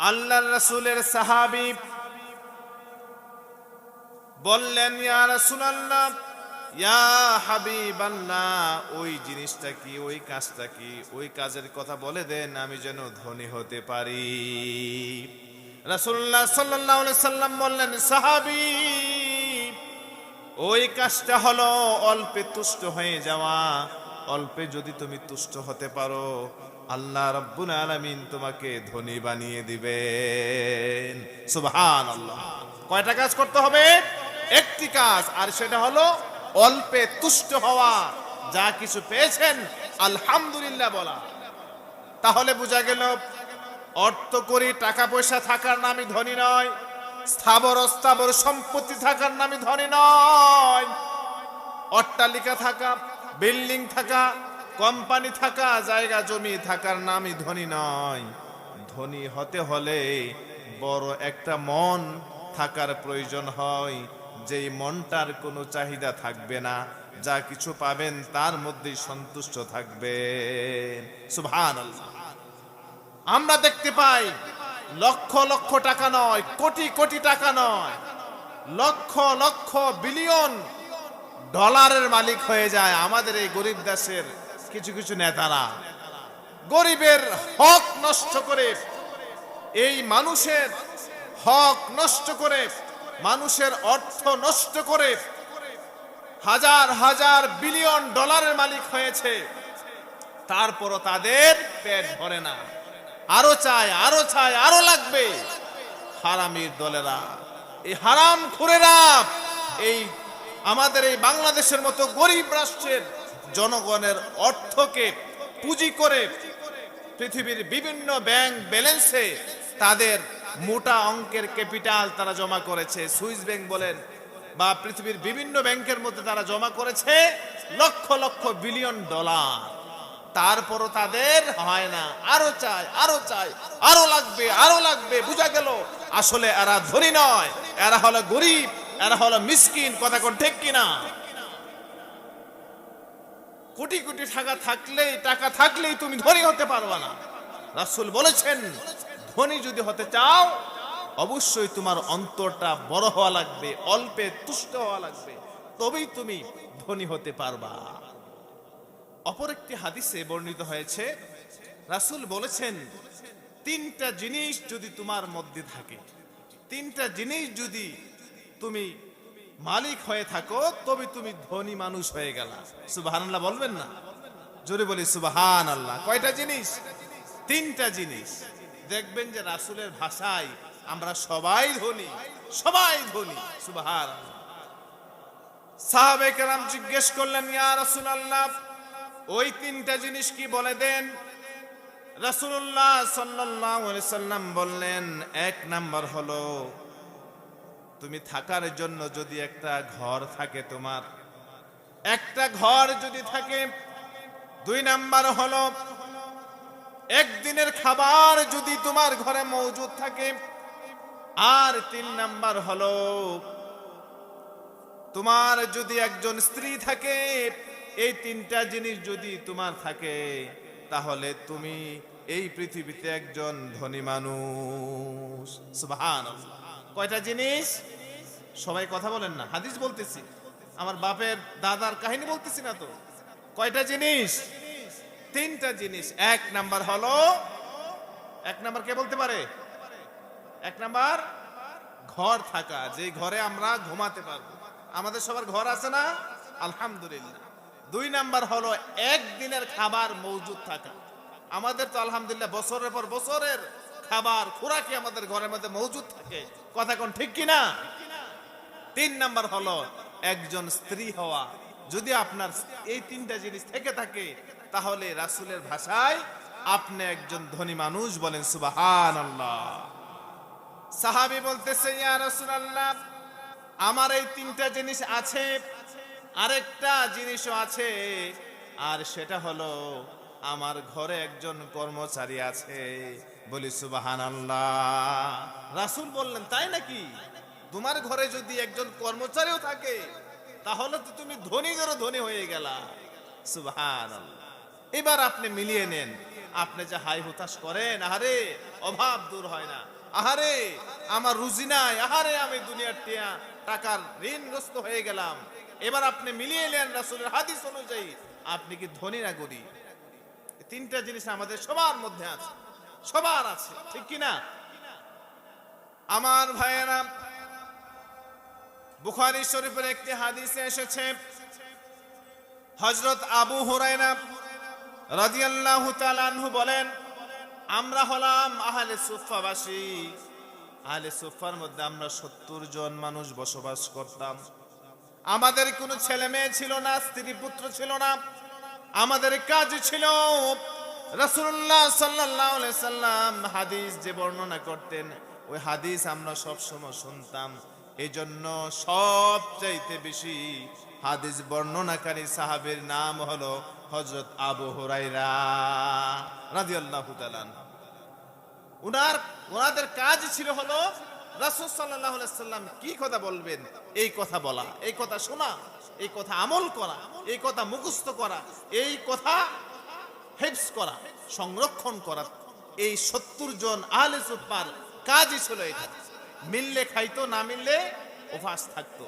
আল্লাহ রসুলের সাহাবি বললেন ওই জিনিসটা কি, ওই কাজটা কি, ওই কাজের কথা বলে দেন, আমি যেন ধনী হতে পারি। আলাইহি সাল্লাম বললেন, সাহাবী, ওই কাজটা হলো অল্পে তুষ্ট হয়ে যাওয়া, অল্পে যদি তুমি তুষ্ট হতে পারো আল্লাহ রব্বুল আলামিন তোমাকে ধনী বানিয়ে দিবেন। সুবহান আল্লাহ কয়টা কাজ করতে হবে? একটি কাজ, আর সেটা হলো অল্পে তুষ্ট হওয়া। যা কিছু পেয়েছেন, আলহামদুলিল্লাহ বলা। তাহলে বোঝা গেল, অর্থ করি টাকা পয়সা থাকার নামই ধনী নয়, স্থাবর অস্থাবর সম্পত্তি থাকার নামই ধনী নয়। অট্টালিকা থাকা, বিল্ডিং থাকা কোম্পানি থাকা, জায়গা, জমি থাকার নামই ধনী নয়। ধনী হতে হলে বড় একটা মন থাকার প্রয়োজন হয়। যেই মনটার কোনো চাহিদা থাকবে না, যা কিছু পাবেন তার মধ্যেই সন্তুষ্ট থাকবেন। সুবহানাল্লাহ। আমরা দেখতে পাই, লক্ষ লক্ষ টাকা নয়, কোটি কোটি টাকা নয়। লক্ষ লক্ষ বিলিয়ন ডলারের মালিক হয়ে যায় আমাদের এই গরিব দেশের কিছু কিছু নেতারা গরিবের হক নষ্ট করে, এই মানুষের হক নষ্ট করে, মানুষের অর্থ নষ্ট করে হাজার হাজার বিলিয়ন ডলারের মালিক হয়েছে। তারপরও তাদের পেট ভরে না। আরও চায় আরও চায়, আরও লাগবে। হারামির দলেরা, এই হারাম খুরেরা, এই আমাদের এই বাংলাদেশের মতো গরিব রাষ্ট্রের জনগণের অর্থকে পুঁজি করে পৃথিবীর বিভিন্ন ব্যাংক ব্যালেন্সে তাদের মোটা অঙ্কের ক্যাপিটাল তারা জমা করেছে। সুইস ব্যাংক বলেন বা পৃথিবীর বিভিন্ন ব্যাংকের মধ্যে তারা জমা করেছে লক্ষ লক্ষ বিলিয়ন ডলার। তারপরও তাদের হয় না। আরও চাই আরও চাই, আরও লাগবে আরও লাগবে, বুঝা গেল? আসলে এরা ধনী নয়, এরা হলো গরিব, এরা হলো মিসকিন, কথা কোন ঠিক কিনা? কোটি কোটি টাকা থাকলেই টাকা থাকলেই তুমি ধনী হতে পারবা না। রাসূল বলেছেন, ধনী যদি হতে চাও, অবশ্যই তোমার অন্তরটা বড় হওয়া লাগবে, অল্পে তুষ্ট হওয়া লাগবে, তবেই তুমি ধনী হতে পারবা। অপর একটি হাদিসে বর্ণিত হয়েছে, রাসূল বলেছেন, তিনটা জিনিস যদি তোমার মধ্যে থাকে, তিনটা জিনিস যদি তুমি মালিক হয়ে থাকো, তবে তুমি ধনী মানুষ হয়ে গেলা। সুবহানাল্লাহ বলবেন না? জোরে বলি সুবহান আল্লাহ কয়টা জিনিস? তিনটা জিনিস। দেখবেন যে রাসূলের ভাষায় আমরা সবাই ধনী সবাই ধনী। সুবহান সাহাবে কেরাম জিজ্ঞেস করলেন, ইয়া রাসুল আল্লাহ ওই তিনটা জিনিস কি বলে দেন? আলাইহি সাল্লাম বললেন, এক নাম্বার হলো তুমি থাকার জন্য যদি একটা ঘর থাকে তোমার, একটা ঘর যদি থাকে, দুই নাম্বার হলো, একদিনের খাবার যদি তোমার ঘরে মজুদ থাকে, আর তিন নাম্বার হলো, তোমার যদি একজন স্ত্রী থাকে, এই তিনটা জিনিস যদি তোমার থাকে, তাহলে তুমি এই পৃথিবীতে একজন ধনী মানুষ। সুবহানাল্লাহ। কয়টা জিনিস? সবাই কথা বলেন না। হাদিস বলতেছি। আমার বাপের দাদার কাহিনী বলতেছি না তো। কয়টা জিনিস? তিনটা জিনিস। এক নাম্বার হলো, এক নাম্বার কে বলতে পারে? এক নাম্বার, ঘর থাকা। যে ঘরে আমরা ঘুমাতে পারব। আমাদের সবার ঘর আছে না? আলহামদুলিল্লাহ। দুই নাম্বার হলো, একদিনের খাবার মজুদ থাকা। আমাদের তো আলহামদুলিল্লাহ, বছরের পর বছরের খাবার, খোরাকি আমাদের ঘরের মধ্যে মজুদ থাকে। কথা কোন ঠিক কিনা? তিন নাম্বার হলো একজন স্ত্রী হওয়া। যদি আপনার এই তিনটা জিনিস থেকে থাকে, তাহলে রাসূলের ভাষায় আপনি একজন ধনী মানুষ বলেন সুবহানাল্লাহ। সাহাবী বলতেছে আমার এই তিনটা জিনিস আছে, আরেকটা জিনিসও আছে, আর সেটা হলো আমার ঘরে একজন কর্মচারী আছে। বলি সুবাহান রাসুল বললেন, তাই নাকি? তোমার ঘরে যদি একজন কর্মচারীও থাকে, তাহলে তো তুমি ধনী ধরে ধনী হয়ে গেলা। সুবাহান এবার আপনি মিলিয়ে নেন। আপনি যে হাই হতাশ করেন, আহারে, অভাব দূর হয় না। আহারে, আমার রুজি নাই, আহারে, আমি দুনিয়ার টিয়া, টাকার ঋণগ্রস্ত হয়ে গেলাম। এবার আপনি মিলিয়ে নেন রাসূলের হাদিস অনুযায়ী, আপনি কি ধনী না গরিব? তিনটা জিনিস আমাদের সবার মধ্যে আছে। সবার আছে, ঠিক কি না আমার ভাইয়েরা, বুখারি শরীফের একটি হাদিসে এসেছে, হযরত আবু হুরায়রা রাদিয়াল্লাহু আনহু বলেন, আমরা হলাম আহলে সুফাবাসী আহলে সুফার মধ্যে আমরা সত্তর জন মানুষ বসবাস করতাম। আমাদের কোনো ছেলে মেয়ে ছিল না, স্ত্রী পুত্র ছিল না। আমাদের কাজ ছিল আলাইহি সাল্লাম হাদিস যে বর্ণনা করতেন, ওই হাদিস আমরা সব সময় শুনতাম এই জন্য সবচাইতে বেশি হাদিস বর্ণনাকারী সাহাবের নাম হলো হযরত আবু আনহু। উনার ওনাদের কাজ ছিল হলো রাসূল সাল্লাম কি কথা বলবেন এই কথা বলা, এই কথা শোনা, এই কথা আমল করা, এই কথা মুখস্থ করা, এই কথা হেফস করা, সংরক্ষণ করা, এই সত্তর জন আহলে সুফার কাজই ছিল এটা। মিললে খাইতো, না মিললে উপাস থাকতো।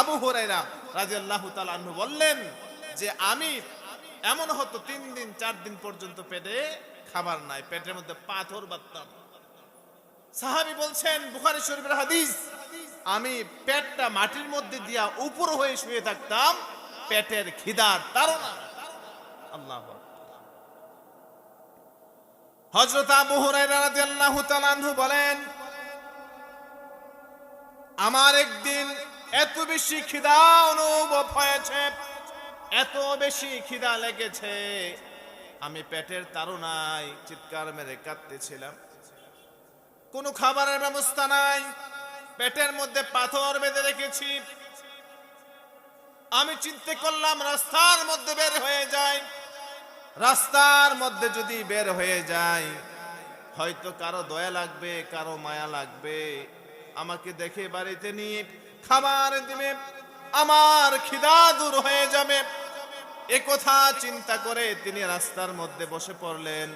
আবু হুরায়রা রাদিয়াল্লাহু তাআলা বললেন যে, আমি এমন হতো তিন দিন, চার দিন পর্যন্ত পেটে খাবার নাই, পেটের মধ্যে পাথর বাঁধতাম। সাহাবি বলছেন, বুখারী শরীফের হাদিস, আমি পেটটা মাটির মধ্যে দিয়া উপর হয়ে শুয়ে থাকতাম, পেটের খিদার তাড়না। আল্লাহ হযরত আবু রাদিয়াল্লাহু বলেন, আমার একদিন এত বেশি খিদা অনুভব হয়েছে, এত বেশি খিদা লেগেছে। আমি পেটের তাড়নায় চিৎকার মেরে কাঁদতেছিলাম। কোনো খাবারের ব্যবস্থা নাই, পেটের মধ্যে পাথর বেঁধে রেখেছি। আমি চিন্তা করলাম রাস্তার মধ্যে বের হয়ে যায় রাস্তার মধ্যে যদি বের হয়ে যায়, হয়তো কারও দয়া লাগবে, কারও মায়া লাগবে। আমাকে দেখে বাড়িতে নিয়ে খাবার দিবে, আমার খিদা দূর হয়ে যাবে। এ কথা চিন্তা করে তিনি রাস্তার মধ্যে বসে পড়লেন।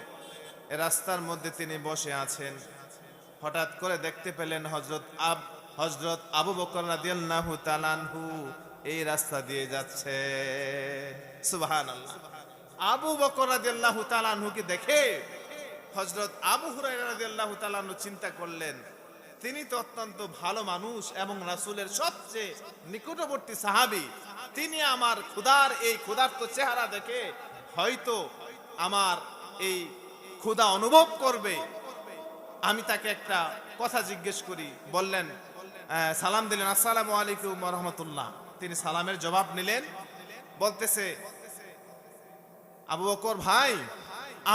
রাস্তার মধ্যে তিনি বসে আছেন। হঠাৎ করে দেখতে পেলেন হজরত আব হজরত আবু বকর রাদিয়াল্লাহু তাআলাহু এই রাস্তা দিয়ে যাচ্ছে। সুবহানাল্লাহ। আবু বকর রাদিয়াল্লাহু দেখে হজরত আবু হুরায়রা রাদিয়াল্লাহু চিন্তা করলেন, তিনি তো অত্যন্ত ভালো মানুষ এবং রাসূলের সবচেয়ে নিকটবর্তী সাহাবি। তিনি আমার ক্ষুধার এই ক্ষুধার্ত চেহারা দেখে হয়তো আমার এই ক্ষুধা অনুভব করবে। আমি তাকে একটা কথা জিজ্ঞেস করি, বললেন সালাম দিলেন, আসসালামু আলাইকুম রহমতুল্লাহ। তিনি সালামের জবাব নিলেন, বলতেছে আবু বকর, ভাই,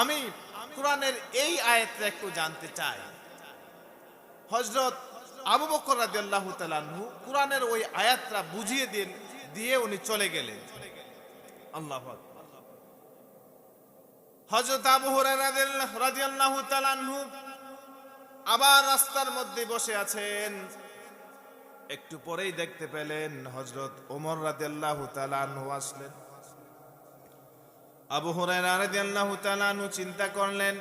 আমি কোরআনের এই আয়াতটা একটু জানতে চাই। হজরত আবু বকর রাদিয়াল্লাহু তাআলা আনহু কোরআনের ওই আয়াতটা বুঝিয়ে দিন, দিয়ে উনি চলে গেলেন। আল্লাহু হজরত আবু রাদিয়াল্লাহু তাআলা আনহু আবার রাস্তার মধ্যে বসে আছেন। একটু পরেই দেখতে পেলেন হজরত ওমর রাদিয়াল্লাহু তাআলা আনহু আসলেন। আবু আনহু চিন্তা করলেন,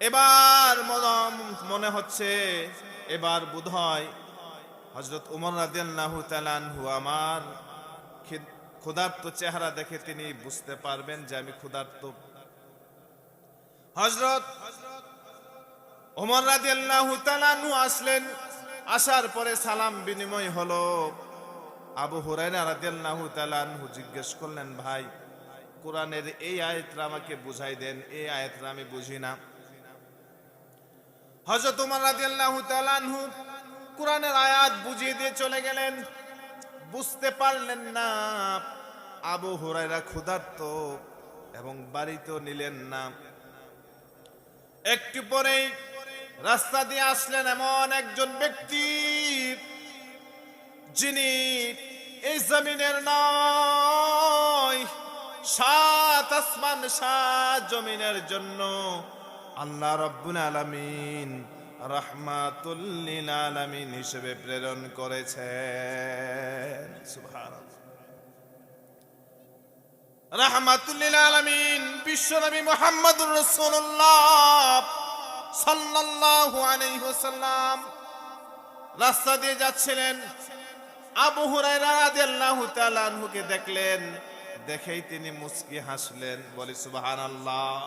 এবার মন- হচ্ছে, এবার বোধহয় হজরত উমর রাদিয়াল্লাহু তাআলা আনহু আমার ক্ষুধার্ত চেহারা দেখে তিনি বুঝতে পারবেন যে আমি ক্ষুধার্ত। হজরত ওমর রাদিয়াল্লাহু তাআলা আনহু আসলেন, আসার পরে সালাম বিনিময় হলো। আবু হুরায়রা রাদিয়াল্লাহু তাআলা আনহু জিজ্ঞেস করলেন, ভাই কোরআনের এই আয়াতটা আমাকে বুঝাই দেন, এই আয়াতটা আমি বুঝি না। হযরত ওমর রাদিয়াল্লাহু তাআলা আনহু কোরআনের আয়াত বুঝিয়ে দিয়ে চলে গেলেন। বুঝতে পারলেন না, আবু হুরায়রা ক্ষুধার্ত এবং বাড়িতেও নিলেন না। একটু পরেই রাস্তা দিয়ে আসলেন এমন একজন ব্যক্তি, যিনি এই জমিনের নয় সাত আসমান, সাত জমিনের জন্য আল্লাহ রব্বুল আলামিন রহমাতুল্লিল আলামিন হিসেবে প্রেরণ করেছেন। রাহমাতুল্লিল আলামিন বিশ্বনবী মুহাম্মদুর রাসূলুল্লাহ সাল্লাল্লাহু আলাইহি ওয়াসাল্লাম রাস্তা দিয়ে যাচ্ছিলেন। আবু হুরায়রা রাদিয়াল্লাহু তাআলা আনহুকে দেখলেন। দেখেই তিনি মুচকি হাসলেন, বলি সুবাহান আল্লাহ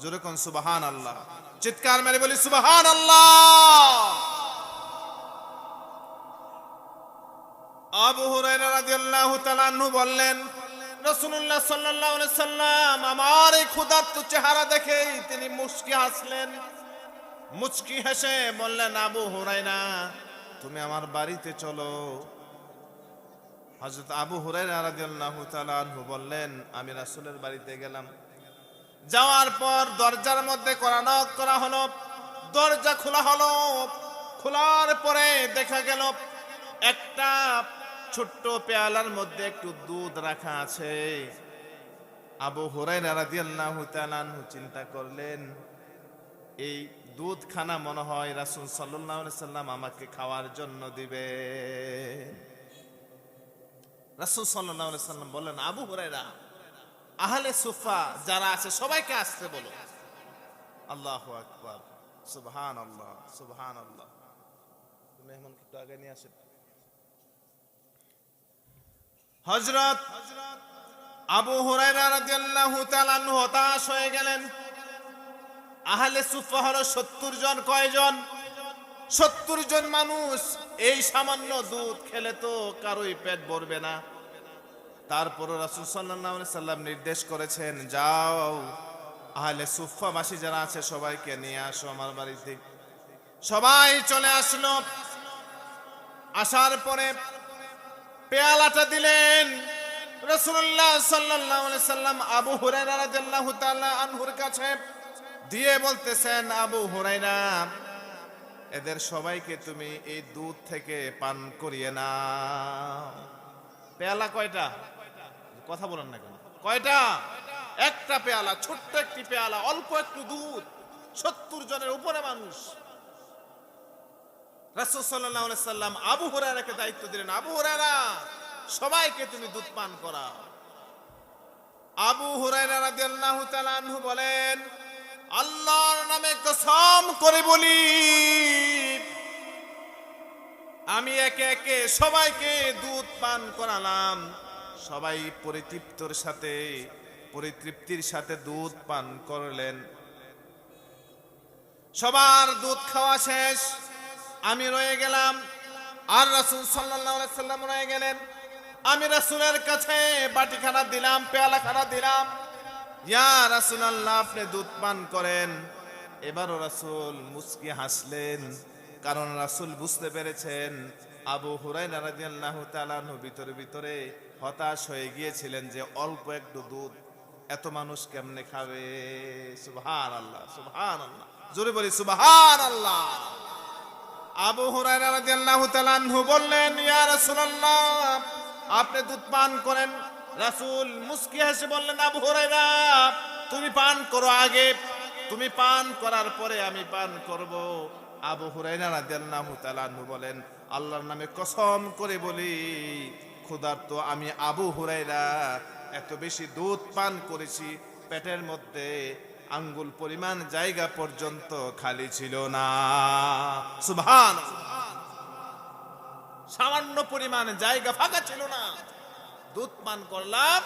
জোরে কোন, সুবহানাল্লাহ। চিৎকার মেরে বলি, সুবহানাল্লাহ। আবু হুরায়রা রাদিয়াল্লাহু বললেন, রাসূলুল্লাহ সাল্লাল্লাহু সাল্লাম আমার এই ক্ষুধার্ত চেহারা দেখেই তিনি মুচকি হাসলেন। মুচকি হেসে বললেন, আবু হুরায়রা, তুমি আমার বাড়িতে চলো। হযরত আবু আনহু বললেন, আমি রাসূলের বাড়িতে গেলাম। যাওয়ার পর দরজার মধ্যে করা নক করা হলো, দরজা খোলা হলো। খোলার পরে দেখা গেল, একটা ছোট্ট পেয়ালার মধ্যে একটু দুধ রাখা আছে। আবু হুরায়রা রাদিয়াল্লাহু তাআলা চিন্তা করলেন, এই দুধ খানা মনে হয় রাসূল সাল্লাম আমাকে খাওয়ার জন্য দিবে রাসূল সাল্লাম বললেন, আবু হুরায়রা, আহলে সুফা যারা আছে, সবাইকে আসতে বলো। আল্লাহু আকবার। সুবহানাল্লাহ সুবহানাল্লাহ। মেহমান একটু আগে নিয়ে আসেন। হযরত আবু হুরায়রা রাদিয়াল্লাহু তাআলা হতাশ হয়ে গেলেন। আহলে সুফা হলো 70 জন, কয়জন? 70 জন মানুষ, এই সামান্য দুধ খেলে তো কারোই পেট ভরবে না। তারপর রাসূল সাল্লাম নির্দেশ করেছেন, যাও, আহলে সুফাবাসী যারা আছে সবাইকে নিয়ে আসো আমার বাড়িতে। সবাই চলে আসলো। আসার পরে পেয়ালাটা দিলেন। রাসূলুল্লাহ সাল্লাল্লাহু আলাইহি সাল্লাম আবু রাদিয়াল্লাহু তাআলা আনহুর কাছে দিয়ে বলতেছেন, আবু হুরায়রা এদের সবাইকে তুমি এই দুধ থেকে পান করিয়ে নাও। পেয়ালা কয়টা? কথা বলেন না কেন? কয়টা? একটা পেয়ালা, ছোট্ট একটি পেয়ালা, অল্প একটু দুধ। সত্তর জনের উপরে মানুষ। রাসূল সাল্লাল্লাহু আলাইহি সাল্লাম আবু হুরায়রাকে দায়িত্ব দিলেন, আবু হুরায়রা, সবাইকে তুমি দুধ পান করাও। আবু আনহু বলেন আল্লাহর নামে কসম করে বলি, আমি একে একে সবাইকে দুধ পান করালাম। সবাই পরিতৃপ্তর সাথে, পরিতৃপ্তির সাথে দুধ পান করলেন। সবার দুধ খাওয়া শেষ, আমি রয়ে গেলাম। আর রাসূল সাল্লাম রয়ে গেলেন। আমি রাসূলের কাছে বাটিখানা দিলাম, পেয়ালাখানা দিলাম। আপনি দুধ পান করেন। এবারও রাসূল মুস্কি হাসলেন, কারণ রাসূল বুঝতে পেরেছেন, আবু হুরায়রা রাদিয়াল্লাহু তাআলা ভিতরে ভিতরে হতাশ হয়ে গিয়েছিলেন যে অল্প একটু দুধ এত মানুষ কেমনে খাবে? সুবহানাল্লাহ সুবহানাল্লাহ। জোরে বলি, সুবহানাল্লাহ। আবু হুরায়রা রাদিয়াল্লাহু তাআলা বললেন, ইয়া রাসূলুল্লাহ, আপনি দুধ পান করেন রাসূল মুস্কি হেসে বললেন, আবু হুরায়রা, তুমি পান করো আগে। তুমি পান করার পরে আমি পান করব। আবু হুরাইনা রাদিয়াল্লাহু তাআলা বলেন, আল্লাহর নামে কসম করে বলি, ক্ষুধার্ত আমি আবু হুরাইরা এত বেশি দুধ পান করেছি, পেটের মধ্যে আঙ্গুল পরিমাণ জায়গা পর্যন্ত খালি ছিল না। সুবহান সামান্য পরিমাণ জায়গা ফাঁকা ছিল না। দুধ পান করলাম,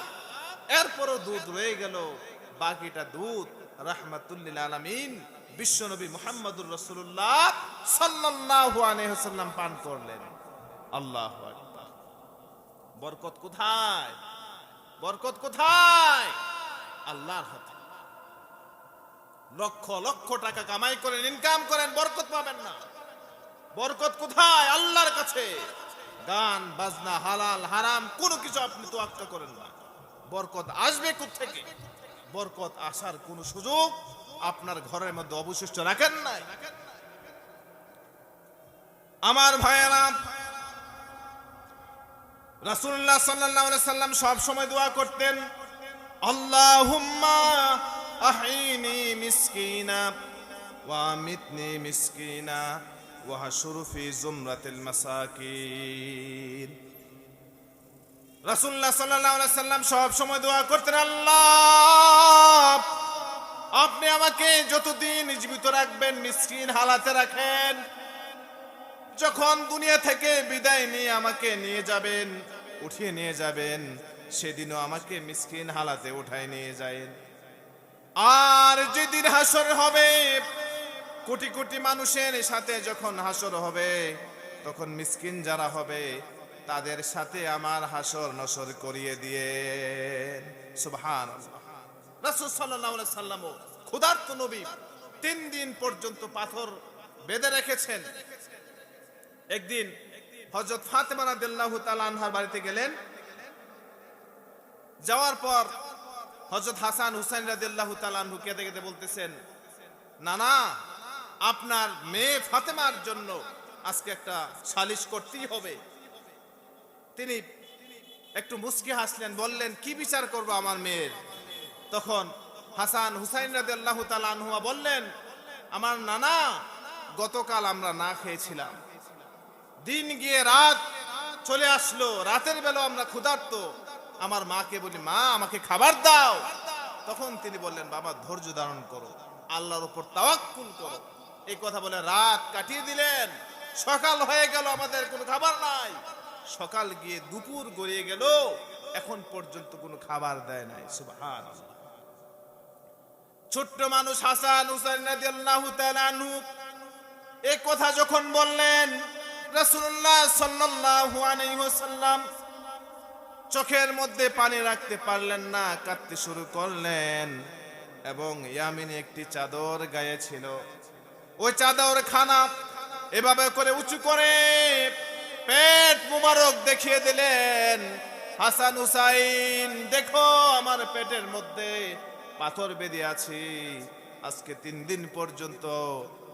এরপরও দুধ রয়ে গেল। বাকিটা দুধ রাহমাতুল্লিল আলামিন বিশ্বনবী মুহাম্মদুর রাসূলুল্লাহ সাল্লাল্লাহু আলাইহি ওয়াসাল্লাম পান করলেন। আল্লাহু বরকত কোথায়? বরকত কোথায়? আল্লাহর হাতে। লক্ষ লক্ষ টাকা কামাই করেন ইনকাম করেন, বরকত পাবেন না। বরকত কোথায়? আল্লাহর কাছে। গান, বাজনা, হালাল, হারাম, কোনো কিছু আপনি তোয়াক্কা করেন না। বরকত আসবে থেকে বরকত আসার কোন সুযোগ আপনার ঘরের মধ্যে অবশিষ্ট রাখেন নাই। আমার ভাইয়েরা, রাসূলুল্লাহ সাল্লাল্লাহু আলাইহি সাল্লাম সব সময় দোয়া করতেন, আল্লাহুম্মা আহিনি মিসকিনা ওয়া আমিতনি মিসকিনা। ওয়া হাশুর ফি জুমরাতিল মাসাকিন। রাসুল্লাহ সাল্লাহ সাল্লাম সব সময় দোয়া করতেন, আল্লাহ, আপনি আমাকে যতদিন জীবিত রাখবেন, মিসকিন হালাতে রাখেন, যখন দুনিয়া থেকে বিদায় নিয়ে আমাকে নিয়ে যাবেন, উঠিয়ে নিয়ে যাবেন, সেদিনও আমাকে মিসকিন হালাতে উঠায় নিয়ে যায় আর যেদিন হাসর হবে কোটি কোটি মানুষের সাথে যখন হাসর হবে, তখন মিসকিন যারা হবে, তাদের সাথে আমার হাসর নসর করিয়ে দিয়ে সুবহান রাসূল সাল্লাল্লাহু আলাইহি সাল্লাম ক্ষুধার্ত নবী তিন দিন পর্যন্ত পাথর বেঁধে রেখেছেন। একদিন হযরত ফাতেমা রাদিয়াল্লাহু তাআলা আনহার বাড়িতে গেলেন। যাওয়ার পর হযরত হাসান হুসাইন রাদিয়াল্লাহু তাআলা আনহু কেঁদে কেঁদে বলতেছেন না না আপনার মেয়ে ফাতেমার জন্য আজকে একটা সালিশ করতেই হবে। তিনি একটু মুস্কি হাসলেন, বললেন, কি বিচার করব আমার মেয়ের? তখন হাসান হুসাইন রাদিয়াল্লাহু তাআলা আনহুয়া বললেন, আমার নানা, গতকাল আমরা না খেয়েছিলাম। দিন গিয়ে রাত চলে আসলো, রাতের বেলা আমরা ক্ষুধার্ত। আমার মাকে বলি, মা, আমাকে খাবার দাও। তখন তিনি বললেন, বাবা, ধৈর্য ধারণ করো, আল্লাহর উপর তাওয়াক্কুল করো। এই কথা বলে রাত কাটিয়ে দিলেন। সকাল হয়ে গেল, আমাদের কোনো খাবার নাই। সকাল গিয়ে দুপুর গড়িয়ে গেল, এখন পর্যন্ত কোনো খাবার দেয় নাই সুবহান ছোট্ট মানুষ হাসান হুসাইন রাদিয়াল্লাহু তাআলা আনহু এই কথা যখন বললেন, রাসূলুল্লাহ সাল্লাল্লাহু আলাইহি ওয়াসাল্লাম চোখের মধ্যে পানি রাখতে পারলেন না, কাঁদতে শুরু করলেন এবং ইয়ামিনী একটি চাদর গায়ে ছিল। ওই চাঁদা চাদর খানা এভাবে করে উঁচু করে পেট মুবারক দেখিয়ে দিলেন, হাসান হুসাইন, দেখো আমার পেটের মধ্যে পাথর বেঁধে আছি। আজকে তিন দিন পর্যন্ত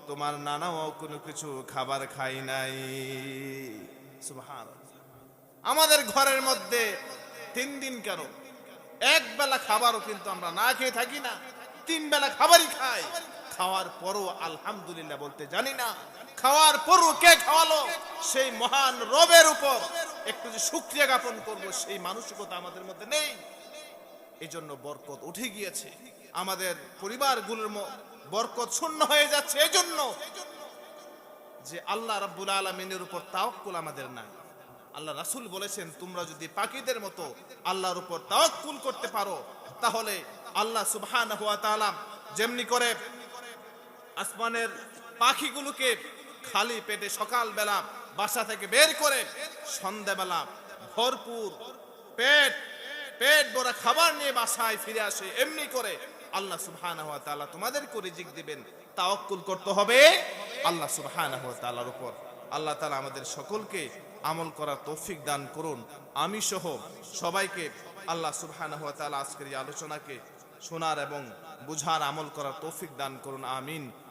তোমার নানাও কোনো কিছু খাবার খাই নাই। আমাদের ঘরের মধ্যে তিন দিন কেন? এক বেলা খাবারও কিন্তু আমরা না খেয়ে থাকি না, তিন বেলা খাবারই খাই। খাওয়ার পরও আলহামদুলিল্লাহ বলতে জানি না। খাওয়ার পরও কে খাওয়ালো? সেই মহান রবের উপর। একটু যে শুক্রিয়া জ্ঞাপন করব, সেই মানসিকতা আমাদের মধ্যে নেই। এই জন্য বরকত উঠে গিয়েছে। আমাদের পরিবারগুলোর বরকত শূন্য হয়ে যাচ্ছে। এই জন্য যে আল্লাহ রাব্বুল আলমিনের উপর তাওয়াক্কুল আমাদের নাই। আল্লাহ রাসূল বলেছেন, তোমরা যদি পাখিদের মতো আল্লাহর উপর তাওয়াক্কুল করতে পারো, তাহলে আল্লাহ সুবহানাহু ওয়া তাআলা যেমনি করে আসমানের পাখিগুলোকে খালি পেটে সকালবেলা বাসা থেকে বের করে সন্ধ্যাবেলা ভরপুর পেট পেট ভরা খাবার নিয়ে বাসায় ফিরে আসে। এমনি করে আল্লাহ সুবহানাহু ওয়া তাআলা তোমাদেরকে রিজিক দিবেন। তাওয়াক্কুল করতে হবে আল্লাহ সুবহানাহু ওয়া তাআলার উপর। আল্লাহ তাআলা আমাদের সকলকে আমল করার তৌফিক দান করুন। আমি সহ সবাইকে আল্লাহ তাআলা আজকের এই আলোচনাকে শোনার এবং বুঝার আমল করার তৌফিক দান করুন। আমিন।